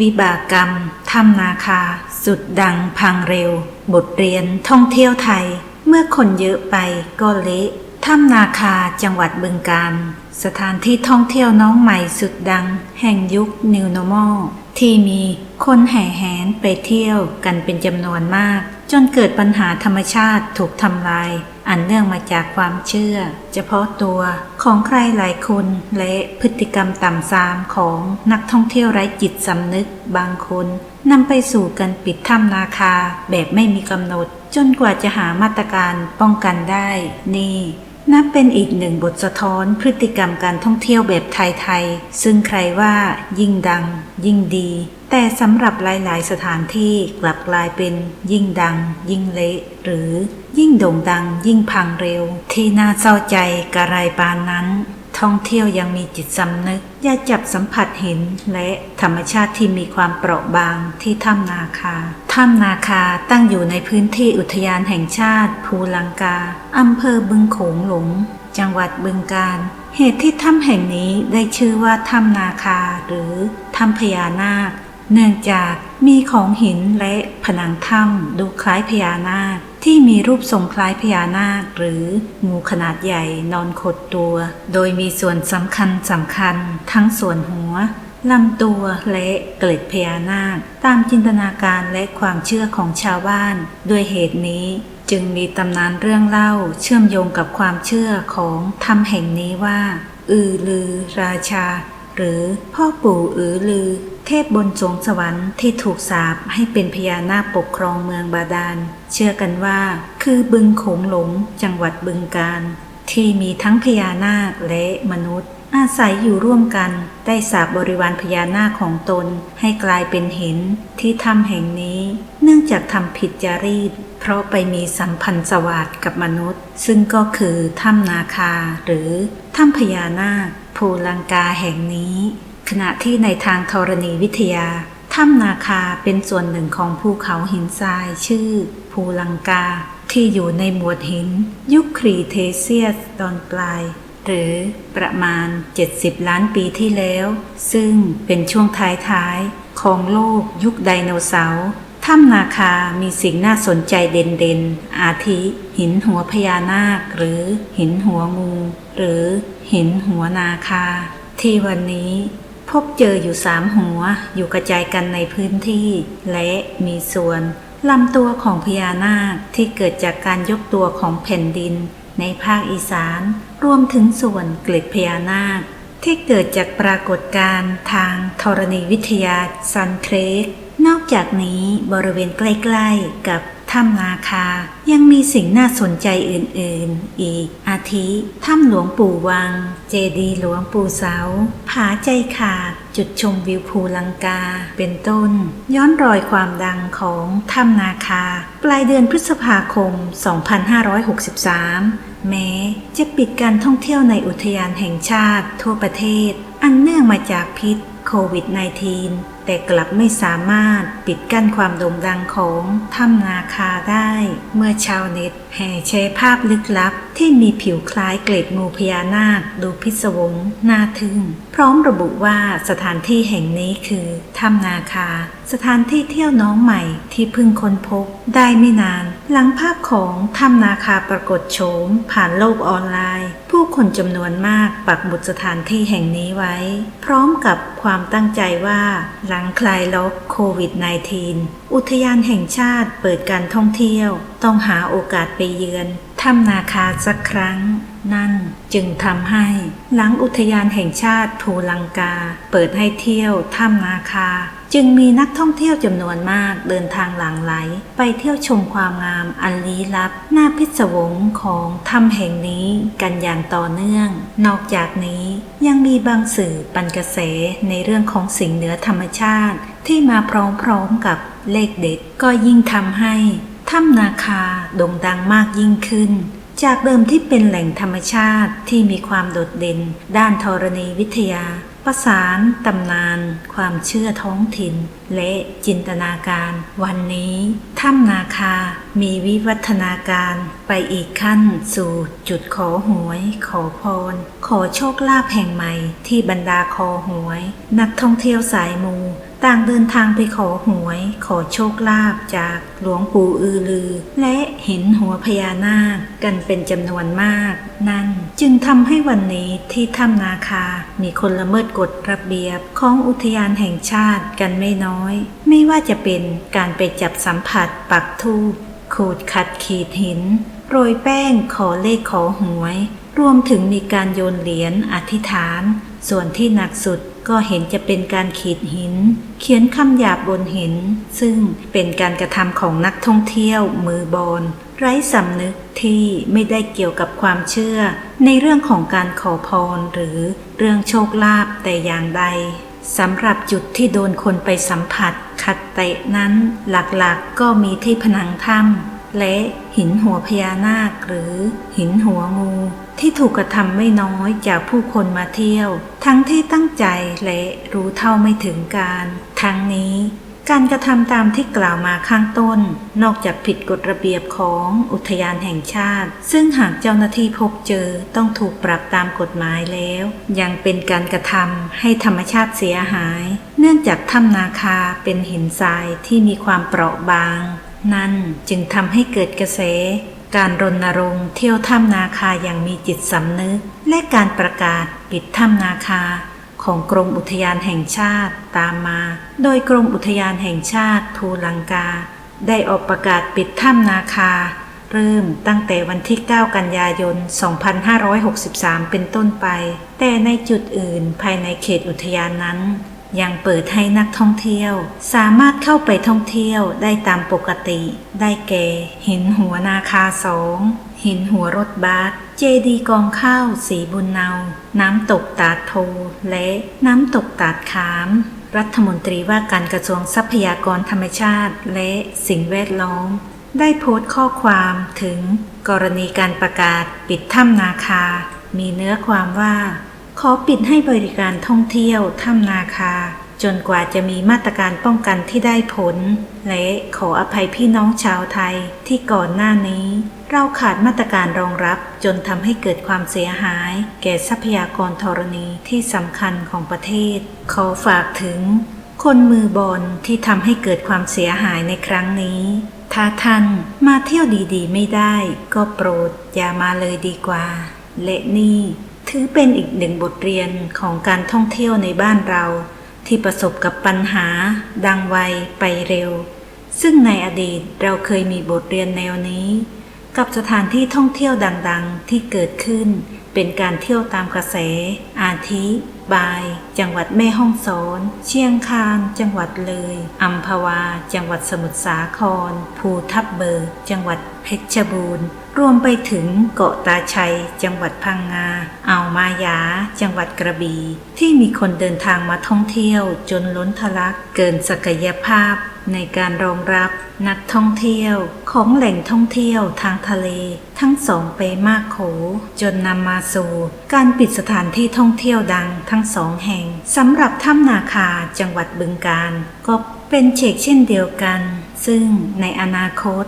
วิบากกรรมถ้ำนาคา สุดดังพังเร็ว บทเรียนท่องเที่ยวไทย เมื่อคนเยอะไปก็เละถ้ำนาคาจังหวัดบึงกาฬสถานที่ท่องเที่ยวน้องใหม่สุดดัง แห่งยุค New Normal ที่มีคนแห่แหนไปเที่ยวกันเป็นจำนวนมาก จนเกิดปัญหาธรรมชาติถูกทำลาย อันเนื่องมาจากความเชื่อ เฉพาะตัวของใครหลายคนและพฤติกรรมต่ำซามของนักท่องเที่ยวไร้จิตสำนึกบางคนนำไปสู่การปิดถ้ำนาคาแบบไม่มีกำหนด จนกว่าจะหามาตรการป้องกันได้ นี่ นับเป็นอีกหนึ่งบทสะท้อนพฤติกรรมการท่องเที่ยวแบบไทยๆ ซึ่งใครว่ายิ่งดัง ยิ่งดี แต่สำหรับหลายๆ สถานที่กลับกลายเป็นยิ่งดัง ยิ่งเละหรือยิ่งโด่งดังยิ่งพังเร็ว ที่น่าเศร้าใจกระไรปานนั้น ท่องเที่ยวยังมีจิตสำนึกอย่าจับสัมผัสเห็นและธรรมชาติที่มีความเปราะบางที่ถ้ำนาคา ถ้ำนาคาตั้งอยู่ในพื้นที่อุทยานแห่งชาติ ภูลังกาอำเภอบึงโขงหลง จังหวัดบึงกาฬเหตุที่ถ้ำแห่งนี้ได้ชื่อว่าถ้ำนาคาหรือถ้ำพญานาค เนื่องจากมีของหินและผนังถ้ำดูคล้ายพญานาคที่มีรูปทรงคล้ายพญานาคหรืองูขนาดใหญ่นอนขดตัว โดยมีส่วนสำคัญสำคัญ ทั้งส่วนหัวลำตัวและเกล็ดพญานาค ตามจินตนาการและความเชื่อของชาวบ้าน ด้วยเหตุนี้จึงมีตำนานเรื่องเล่าเชื่อมโยงกับความเชื่อของถ้ำแห่งนี้ว่า อือลือราชา หรือพ่อปู่อือลือ เทพบนสวงสวรรค์ที่ถูกสาปให้เป็นพญานาคปกครองเมืองบาดาล เชื่อกันว่า คือบึงโขงหลงจังหวัดบึงกาฬที่มีทั้งพญานาคและมนุษย์ อาศัยอยู่ร่วมกัน ได้สาบบริวารพญานาคของตน ให้กลายเป็นหินที่ถ้ำแห่งนี้ เนื่องจากทำผิดจารีตเพราะไปมีสัมพันธ์สวัสดกับมนุษย์ ซึ่งก็คือถ้ำนาคาหรือถ้ำพญานาคภูลังกาแห่งนี้ ขณะที่ในทางธรณีวิทยา ถ้ำนาคาเป็นส่วนหนึ่งของภูเขาหินทรายชื่อ ภูลังกา ที่อยู่ในหมวดหิน ยุคครีเทเซียสตอนปลาย หรือประมาณ 70 ล้านปีที่แล้ว ซึ่งเป็นช่วงท้ายๆ ของโลกยุคไดโนเสาร์ถ้ำนาคามีสิ่งน่าสนใจเด่นๆ อาทิ หินหัวพญานาค หรือหินหัวงู หรือหินหัวนาคา ที่วันนี้ พบเจออยู่สามหัว อยู่กระจายกันในพื้นที่ และมีส่วนลำตัวของพญานาคที่เกิดจากการยกตัวของแผ่นดิน ในภาคอีสาน รวมถึงส่วนเกล็ดพญานาค ที่เกิดจากปรากฏการณ์ทางธรณีวิทยาซันเครกนอกจากนี้บริเวณใกล้ ๆ กับ ถ้ำนาคา ยังมีสิ่งน่าสนใจอื่นๆ อีก อาทิถ้ำหลวงปู่วัง เจดีหลวงปู่เสา ผาใจขาด จุดชมวิวภูลังกา เป็นต้น ย้อนรอยความดังของถ้ำนาคา ปลายเดือนพฤษภาคม 2563 แม้จะปิดการท่องเที่ยวในอุทยานแห่งชาติทั่วประเทศ อันเนื่องมาจากพิษโควิด -19 แต่กลับไม่สามารถปิดกั้นความโด่งดังของถ้ำนาคาได้ เมื่อชาวเน็ตแห่แชร์ภาพลึกลับ ที่มีผิวคล้ายเกล็ดงูพญานาคดูพิศวงน่าทึ่ง พร้อมระบุว่าสถานที่แห่งนี้คือถ้ำนาคา สถานที่เที่ยวน้องใหม่ที่เพิ่งค้นพบได้ไม่นาน หลังภาพของถ้ำนาคาปรากฏโฉมผ่านโลกออนไลน์ ผู้คนจำนวนมากปักหมุดสถานที่แห่งนี้ไว้ พร้อมกับความตั้งใจว่า หลังคลายล็อกโควิด -19 อุทยานแห่งชาติเปิดการท่องเที่ยว ต้องหาโอกาสไปเยือนถ้ำนาคาสักครั้ง นั่นจึงทำให้ หลังอุทยานแห่งชาติภูลังกา เปิดให้เที่ยวถ้ำนาคา จึงมีนักท่องเที่ยวจำนวนมากเดินทางหลั่งไหล ไปเที่ยวชมความงามอันลี้ลับน่าพิศวงของถ้ำแห่งนี้กันอย่างต่อเนื่อง นอกจากนี้ยังมีบางสื่อปันกระแสในเรื่องของสิ่งเหนือธรรมชาติ ที่มาพร้อมๆกับเลขเด็ดก็ยิ่งทำให้ถ้ำนาคาโด่งดังมากยิ่งขึ้นจากเดิมที่เป็นแหล่งธรรมชาติที่มีความโดดเด่น ด้านธรณีวิทยา ประสานตำนาน ความเชื่อท้องถิ่น และจินตนาการ วันนี้ถ้ำนาคา มีวิวัฒนาการไปอีกขั้นสู่จุดขอหวย ขอพร ขอโชคลาภแห่งใหม่ที่บรรดาคอหวย นักท่องเที่ยวสายมู ต่างเดินทางไปขอหวย ขอโชคลาภจากหลวงปู่อือลือ และเห็นหัวพญานาคกันเป็นจำนวนมาก นั่นจึงทำให้วันนี้ที่ถ้ำนาคา มีคนละเมิดกฎระเบียบของอุทยานแห่งชาติกันไม่น้อย ไม่ว่าจะเป็นการไปจับสัมผัสปักทูบขูดขัดขีดหิน โรยแป้งขอเลขขอหวย รวมถึงมีการโยนเหรียญอธิษฐาน ส่วนที่หนักสุดก็เห็นจะเป็นการขีดหิน เขียนคำหยาบบนหิน ซึ่งเป็นการกระทำของนักท่องเที่ยวมือบอลไร้สำนึกที่ไม่ได้เกี่ยวกับความเชื่อ ในเรื่องของการขอพรหรือเรื่องโชคลาภแต่อย่างใดสำหรับจุดที่โดนคนไปสัมผัสขัดเตะนั้นหลักๆก็มีที่ผนังถ้ำและหินหัวพญานาคหรือหินหัวงู ที่ถูกกระทำไม่น้อยจากผู้คนมาเที่ยว ทั้งที่ตั้งใจและรู้เท่าไม่ถึงการ ทั้งนี้การกระทำตามที่กล่าวมาข้างต้น นอกจากผิดกฎระเบียบของอุทยานแห่งชาติ ซึ่งหากเจ้าหน้าที่พบเจอต้องถูกปรับตามกฎหมายแล้ว ยังเป็นการกระทำให้ธรรมชาติเสียหาย เนื่องจากถ้ำนาคาเป็นหินทรายที่มีความเปราะบาง นั่นจึงทำให้เกิดกระแส การรณรงค์เที่ยวถ้ำนาคาอย่างมีจิตสำนึก และการประกาศปิดถ้ำนาคา ของกรมอุทยานแห่งชาติตามมา โดยกรมอุทยานแห่งชาติภูลังกา ได้ออกประกาศปิดถ้ำนาคา เริ่มตั้งแต่วันที่ 9 กันยายน 2563 เป็นต้นไป แต่ในจุดอื่นภายในเขตอุทยานนั้น ยังเปิดให้นักท่องเที่ยว สามารถเข้าไปท่องเที่ยวได้ตามปกติ ได้แก่ หินหัวนาคาสองหินหัวรถบัสเจดีกองข้าวสีบุญเนา น้ำตกตาดโพและน้ำตกตาดขาม รัฐมนตรีว่าการกระทรวงทรัพยากรธรรมชาติและสิ่งแวดล้อม ได้โพสต์ข้อความถึง กรณีการประกาศปิดถ้ำนาคา มีเนื้อความว่า ขอปิดให้บริการท่องเที่ยวถ้ำนาคา จนกว่าจะมีมาตรการป้องกันที่ได้ผล และขออภัยพี่น้องชาวไทยที่ก่อนหน้านี้ เราขาดมาตรการรองรับจนทำให้เกิดความเสียหาย แก่ทรัพยากรธรณีที่สำคัญของประเทศ ขอฝากถึง คนมือบอลที่ทำให้เกิดความเสียหายในครั้งนี้ถ้าท่านมาเที่ยวดีๆ ไม่ได้ ก็โปรดอย่ามาเลยดีกว่า และนี่ ถือเป็นอีกหนึ่งบทเรียนของการท่องเที่ยวในบ้านเรา ที่ประสบกับปัญหา ดังไวไปเร็ว ซึ่งในอดีตเราเคยมีบทเรียนแนวนี้ กับสถานที่ท่องเที่ยวดังๆที่เกิดขึ้น เป็นการเที่ยวตามกระแส อาทิ บาย จังหวัดแม่ฮ่องสอน เชียงคาน จังหวัดเลย อัมพวา จังหวัดสมุทรสาคร ภูทับเบิก จังหวัดเพชรบูรณ์ รวมไปถึงเกาะตาชัย จังหวัดพังงา อ่าวมายา จังหวัดกระบี่ ที่มีคนเดินทางมาท่องเที่ยวจนล้นทะลัก เกินศักยภาพในการรองรับนักท่องเที่ยวของแหล่งท่องเที่ยวทางทะเล ทั้งสองไปมากโข จนนำมาสู่ การปิดสถานที่ท่องเที่ยวดังทั้งสองแห่งสำหรับถ้ำนาคาจังหวัดบึงกาฬก็เป็นเชกเช่นเดียวกัน ซึ่งในอนาคต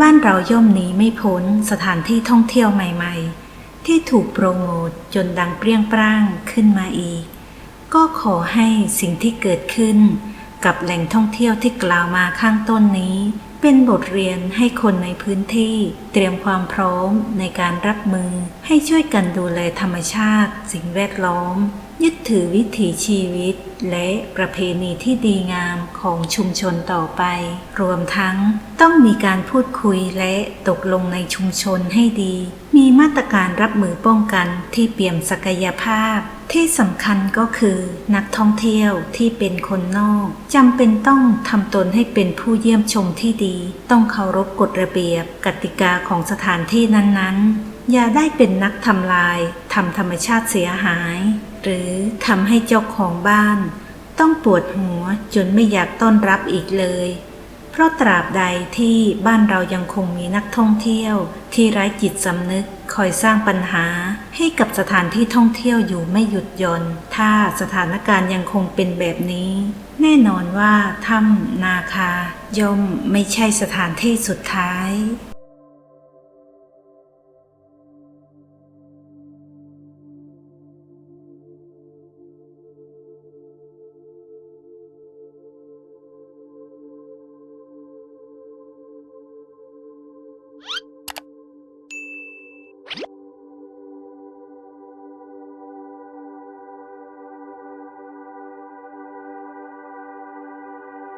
บ้านเราย่อมหนีไม่พ้นสถานที่ท่องเที่ยวใหม่ ๆ ที่ถูกโปรโมทจนดังเปรี้ยงปร้างขึ้นมาอีก ก็ขอให้สิ่งที่เกิดขึ้น กับแหล่งท่องเที่ยวที่กล่าวมาข้างต้นนี้ เป็นบทเรียนให้คนในพื้นที่เตรียมความพร้อมในการรับมือให้ช่วยกันดูแลธรรมชาติ สิ่งแวดล้อม ยึดถือวิถีชีวิต และประเพณีที่ดีงามของชุมชนต่อไป รวมทั้งต้องมีการพูดคุยและตกลงในชุมชนให้ดี มีมาตรการรับมือป้องกันที่เปี่ยมศักยภาพ ที่สำคัญก็คือ นักท่องเที่ยวที่เป็นคนนอกจำเป็นต้องทำตนให้เป็นผู้เยี่ยมชมที่ดี ต้องเคารพกฎระเบียบ กติกาของสถานที่นั้นๆ อย่าได้เป็นนักทำลายทำธรรมชาติเสียหาย หรือทำให้เจ้าของบ้าน ต้องปวดหัวจนไม่อยากต้อนรับอีกเลย เพราะตราบใดที่บ้านเรายังคงมีนักท่องเที่ยว ที่ไร้จิตสำนึกคอยสร้างปัญหาให้กับสถานที่ท่องเที่ยวอยู่ไม่หยุดหย่อน ถ้าสถานการณ์ยังคงเป็นแบบนี้ แน่นอนว่าถ้ำนาคาย่อมไม่ใช่สถานที่สุดท้าย